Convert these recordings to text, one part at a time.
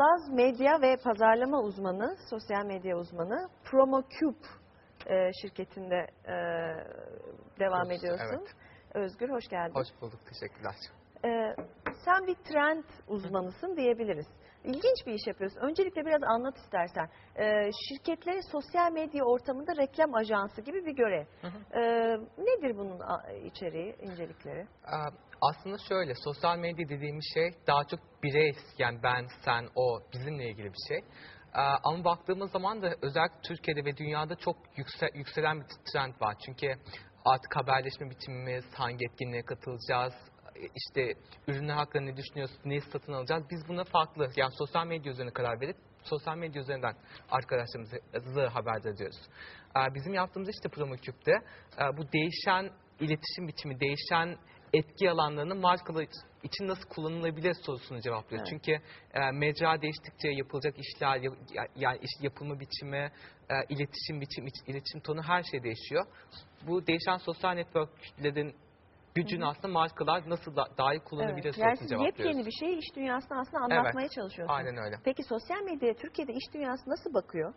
Palaz medya ve pazarlama uzmanı, sosyal medya uzmanı. PromoCube e, şirketinde e, devam Çalışıyor, ediyorsun. evet. Özgür hoş geldin. Hoş bulduk, teşekkürler. E, sen bir trend uzmanısın diyebiliriz. İlginç bir iş yapıyorsun. Öncelikle biraz anlat istersen. E, şirketlere sosyal medya ortamında reklam ajansı gibi bir görev. E, nedir bunun içeriği, incelikleri? Ee, Aslında şöyle, sosyal medya dediğimiz şey daha çok birey, yani ben, sen, o, bizimle ilgili bir şey. Ee, Ama baktığımız zaman da özellikle Türkiye'de ve dünyada çok yüksel, yükselen bir trend var. Çünkü artık haberleşme biçimimiz, hangi etkinliğe katılacağız, işte ürünler hakkında ne düşünüyoruz, neyi satın alacağız. Biz buna farklı, yani sosyal medya üzerine karar verip sosyal medya üzerinden arkadaşlarımızı haberdar ediyoruz. Ee, Bizim yaptığımız işte Promocub'de e, bu değişen iletişim biçimi, değişen etki alanlarını markalar için nasıl kullanılabilir sorusunu cevaplıyor. Evet. Çünkü e, mecra değiştikçe yapılacak işler, ya- ya- yani iş yapılma biçimi, e, iletişim biçimi, iç- iletişim tonu her şey değişiyor. Bu değişen sosyal networklerin gücünü aslında markalar nasıl da, daha iyi kullanabilir Evet. Yani sorusunu siz cevaplıyoruz. yepyeni bir şeyi iş dünyasına aslında anlatmaya çalışıyorsunuz. Aynen öyle. Peki sosyal medyaya Türkiye'de iş dünyası nasıl bakıyor?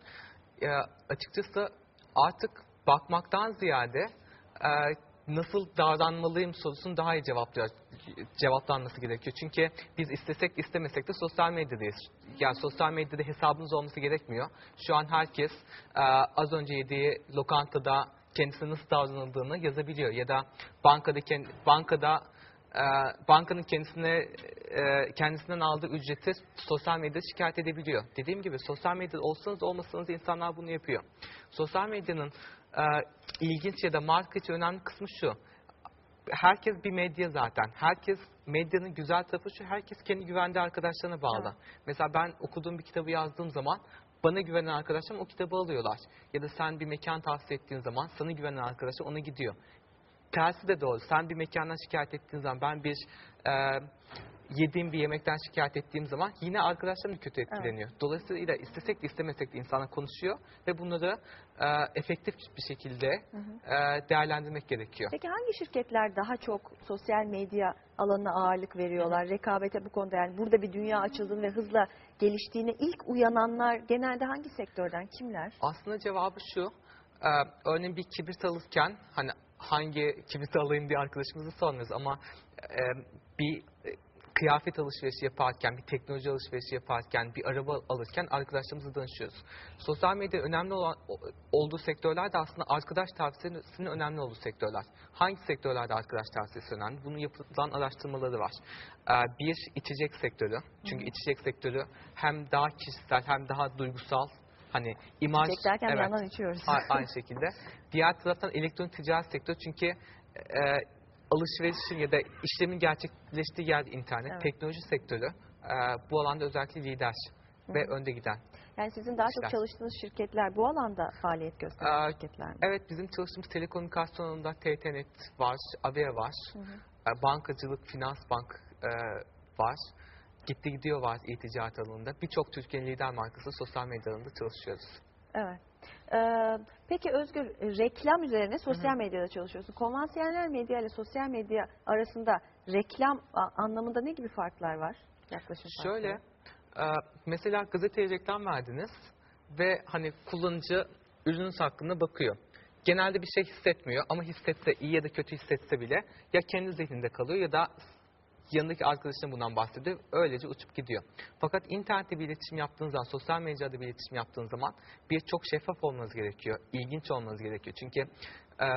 e, açıkçası artık bakmaktan ziyade e, nasıl davranmalıyım sorusunu daha iyi cevaplıyor, cevaplanması gerekiyor. Çünkü biz istesek istemesek de sosyal medyadayız. Yani sosyal medyada hesabımız olması gerekmiyor. Şu an herkes e, az önce yediği lokantada kendisine nasıl davranıldığını yazabiliyor. Ya da bankada, bankada e, bankanın kendisine e, kendisinden aldığı ücreti sosyal medyada şikayet edebiliyor. Dediğim gibi sosyal medyada olsanız olmasanız insanlar bunu yapıyor. Sosyal medyanın e, ilginç ya da marka için önemli kısmı şu. Herkes bir medya zaten. Herkes medyanın güzel tarafı şu. Herkes kendi güvendiği arkadaşlarına bağlı. Evet. Mesela ben okuduğum bir kitabı yazdığım zaman bana güvenen arkadaşlarım o kitabı alıyorlar. Ya da sen bir mekan tavsiye ettiğin zaman sana güvenen arkadaşlar ona gidiyor. Tersi de doğru. Sen bir mekandan şikayet ettiğin zaman ben bir e, yediğim bir yemekten şikayet ettiğim zaman yine arkadaşlarım da kötü etkileniyor. Dolayısıyla istesek de istemesek de insanlar konuşuyor ve bunları e, efektif bir şekilde e, değerlendirmek gerekiyor. Peki hangi şirketler daha çok sosyal medya alanına ağırlık veriyorlar? Rekabete bu konuda yani burada bir dünya açıldığını ve hızla geliştiğine ilk uyananlar genelde hangi sektörden kimler? Aslında cevabı şu. E, örneğin bir kibrit alırken hani hangi kibrit alayım diye arkadaşımızı sormuyoruz ama e, bir kıyafet alışverişi yaparken, bir teknoloji alışverişi yaparken, bir araba alırken arkadaşlarımızla danışıyoruz. Sosyal medya önemli olan olduğu sektörler de aslında arkadaş tavsiyesinin önemli olduğu sektörler. Hangi sektörlerde arkadaş tavsiyesi önemli? Bunun yapılan araştırmaları var. Ee, Bir, içecek sektörü. Çünkü içecek sektörü hem daha kişisel hem daha duygusal Hani imaj Çiçek derken evet. yandan içiyoruz. Aynı şekilde. Diğer taraftan elektronik ticaret sektörü çünkü e, alışverişin ya da işlemin gerçekleştiği yer internet, Evet. teknoloji sektörü e, bu alanda özellikle lider ve önde giden. Yani sizin daha çok İşler. çalıştığınız şirketler bu alanda faaliyet gösteren Ee, şirketler mi? Evet bizim çalıştığımız telekomünikasyon alanında TTNet var, Avea var, e, bankacılık, finans bank e, var. Gitti gidiyor var e-ticaret alanında. Birçok Türkiye'nin lider markası sosyal medya alanında çalışıyoruz. Evet. Ee, peki Özgür, reklam üzerine sosyal medyada çalışıyorsun. Konvansiyonel medya ile sosyal medya arasında reklam anlamında ne gibi farklar var? Yaklaşım Şöyle, e, mesela gazeteye reklam verdiniz ve hani kullanıcı ürününüz hakkında bakıyor. Genelde bir şey hissetmiyor ama hissetse, iyi ya da kötü hissetse bile ya kendi zihninde kalıyor ya da yanındaki arkadaşına bundan bahsediyor. Öylece uçup gidiyor. Fakat internette bir iletişim yaptığınız zaman, sosyal medyada bir iletişim yaptığınız zaman bir çok şeffaf olmanız gerekiyor. ilginç olmanız gerekiyor. Çünkü e,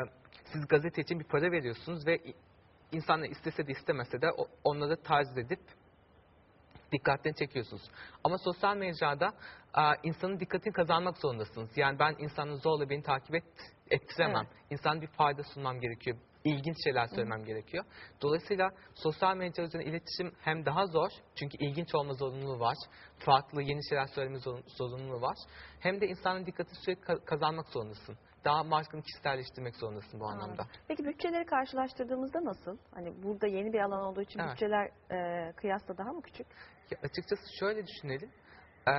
siz gazete için bir para veriyorsunuz ve insanlar istese de istemese de onları tarz edip dikkatlerini çekiyorsunuz. Ama sosyal mecrada insanın dikkatini kazanmak zorundasınız. Yani ben insanı zorla beni takip et, ettiremem. İnsan bir fayda sunmam gerekiyor. İlginç şeyler söylemem gerekiyor. Dolayısıyla sosyal medya üzerine iletişim hem daha zor çünkü ilginç olma zorunluluğu var. Farklı yeni şeyler söyleme zorun- zorunluluğu var. Hem de insanın dikkatini sürekli ka- kazanmak zorundasın. Daha markanı kişiselleştirmek zorundasın bu anlamda. Peki bütçeleri karşılaştırdığımızda nasıl? Hani burada yeni bir alan olduğu için Evet. bütçeler e, kıyasla daha mı küçük? Ya açıkçası şöyle düşünelim. Ee,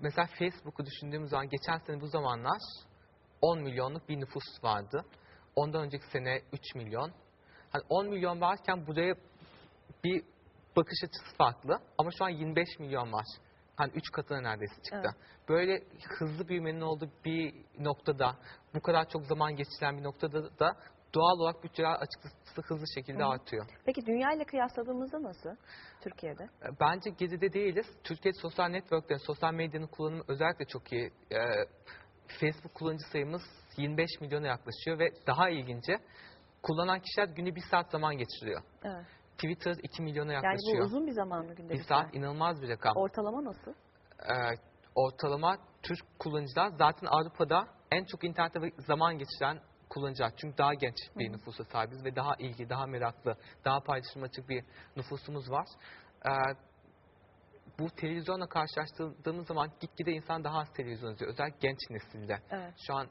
mesela Facebook'u düşündüğümüz zaman geçen sene bu zamanlar 10 milyonluk bir nüfus vardı. Ondan önceki sene 3 milyon. Hani 10 milyon varken buraya bir bakış açısı farklı ama şu an 25 milyon var. Hani üç katına neredeyse çıktı. Evet. Böyle hızlı büyümenin olduğu bir noktada, bu kadar çok zaman geçiren bir noktada da doğal olarak bütçeler açıkçası hızlı şekilde Hı artıyor. Peki dünya ile kıyasladığımızda nasıl Türkiye'de? E, Bence geride değiliz. Türkiye sosyal networklerin, sosyal medyanın kullanımı özellikle çok iyi. E, Facebook kullanıcı sayımız 25 milyona yaklaşıyor ve daha ilginci kullanan kişiler günde bir saat zaman geçiriyor. Evet. Twitter 2 milyona Yani yaklaşıyor. bu uzun bir zaman mı günde bir saat inanılmaz bir rakam. Ortalama nasıl? E, ortalama Türk kullanıcılar zaten Avrupa'da en çok internette zaman geçiren kullanıcılar. Çünkü daha genç bir nüfusa sahibiz ve daha ilgi, daha meraklı, daha paylaşım açık bir nüfusumuz var. E, bu televizyonla karşılaştırdığımız zaman gitgide insan daha az televizyon izliyor. Özellikle genç nesilde. Evet. Şu an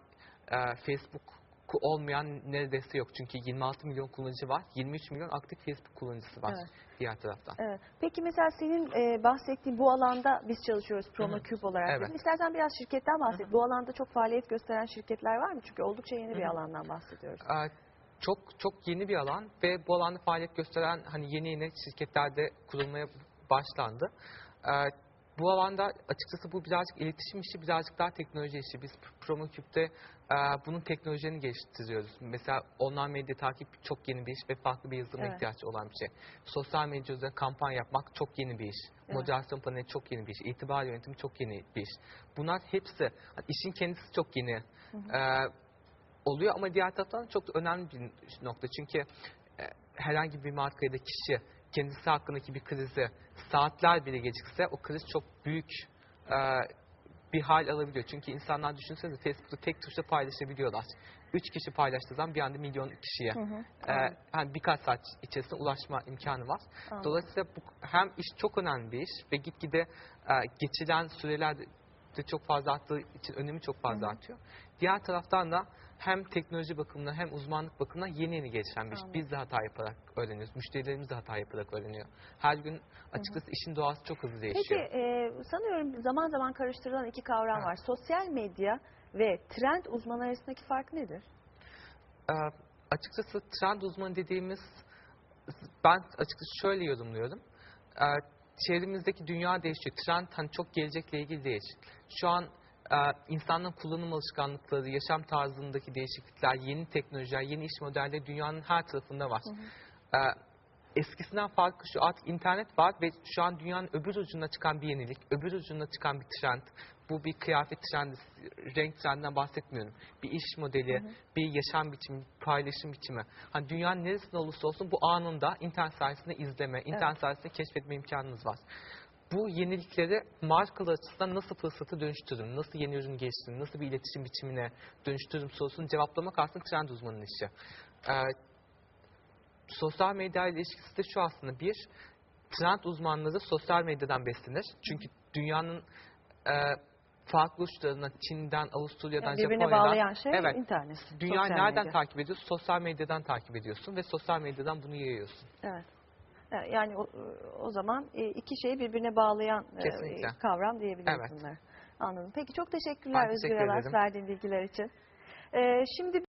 e, Facebook olmayan neredeyse yok. Çünkü 26 milyon kullanıcı var. 23 milyon aktif Facebook kullanıcısı var Evet. diğer taraftan. Evet. Peki mesela senin e, bahsettiğin bu alanda biz çalışıyoruz. PromoCube olarak. Evet. İstersen biraz şirketten bahset. Hı hı. Bu alanda çok faaliyet gösteren şirketler var mı? Çünkü oldukça yeni bir Hı hı. alandan bahsediyoruz. Ee, çok çok yeni bir alan ve bu alanda faaliyet gösteren hani yeni yeni şirketlerde kurulmaya başlandı. Ee, bu alanda açıkçası bu birazcık iletişim işi, birazcık daha teknoloji işi. Biz PromoCube'de e, bunun teknolojilerini geliştiriyoruz. Mesela online medya takip çok yeni bir iş ve farklı bir yazılıma Evet. ihtiyaç olan bir şey. Sosyal medya üzerine kampanya yapmak çok yeni bir iş. Evet. Moderasyon paneli çok yeni bir iş. İtibar yönetimi çok yeni bir iş. Bunlar hepsi, işin kendisi çok yeni. Ee, oluyor ama diğer taraftan çok önemli bir nokta. Çünkü e, herhangi bir marka ya da kişi kendisi hakkındaki bir krizi saatler bile gecikse o kriz çok büyük e, bir hal alabiliyor. Çünkü insanlar düşünsenize Facebook'ta tek tuşla paylaşabiliyorlar. Üç kişi paylaştığı zaman bir anda milyon kişiye Hı hı. e, hani birkaç saat içerisinde ulaşma imkanı var. Anladım. Dolayısıyla bu, hem iş çok önemli bir iş ve gitgide e, geçilen süreler de çok fazla arttığı için önemi çok fazla Hı hı. artıyor. Diğer taraftan da hem teknoloji bakımından hem uzmanlık bakımından yeni yeni gelişen bir. Anladım. Biz de hata yaparak öğreniyoruz. Müşterilerimiz de hata yaparak öğreniyor. Her gün açıkçası işin doğası çok hızlı Peki değişiyor. e, sanıyorum zaman zaman karıştırılan iki kavram Evet. var. Sosyal medya ve trend uzmanı arasındaki fark nedir? Ee, açıkçası trend uzmanı dediğimiz ben açıkçası şöyle yorumluyorum. Ee, çevremizdeki dünya değişiyor. Trend hani çok gelecekle ilgili değil. Şu an e, insanların kullanım alışkanlıkları, yaşam tarzındaki değişiklikler, yeni teknolojiler, yeni iş modelleri dünyanın her tarafında var. Ee, eskisinden farkı şu artık internet var ve şu an dünyanın öbür ucuna çıkan bir yenilik, öbür ucuna çıkan bir trend. Bu bir kıyafet trendi, renk trendinden bahsetmiyorum. Bir iş modeli, bir yaşam biçimi, paylaşım biçimi. Hani dünyanın neresinde olursa olsun bu anında internet sayesinde izleme, internet sayesinde keşfetme imkanınız var. Bu yenilikleri markalar açısından nasıl fırsatı dönüştürürüm, nasıl yeni ürün geliştiririm, nasıl bir iletişim biçimine dönüştürürüm sorusunu cevaplamak aslında trend uzmanının işi. Ee, sosyal medya ile ilişkisi de şu aslında bir trend uzmanları sosyal medyadan beslenir. Çünkü dünyanın e, farklı uçlarına Çin'den, Avusturya'dan, Yani birbirine Japonya'dan bağlayan şey evet, internet. sosyal nereden medya. takip ediyorsun? Sosyal medyadan takip ediyorsun ve sosyal medyadan bunu yayıyorsun. Evet. Evet, Yani o, o zaman e, iki şeyi birbirine bağlayan e, Kesinlikle. kavram diyebiliriz Evet. bunlara. Anladım. Peki çok teşekkürler Ben teşekkür Özgür Alas ederim. verdiğin bilgiler için. E, şimdi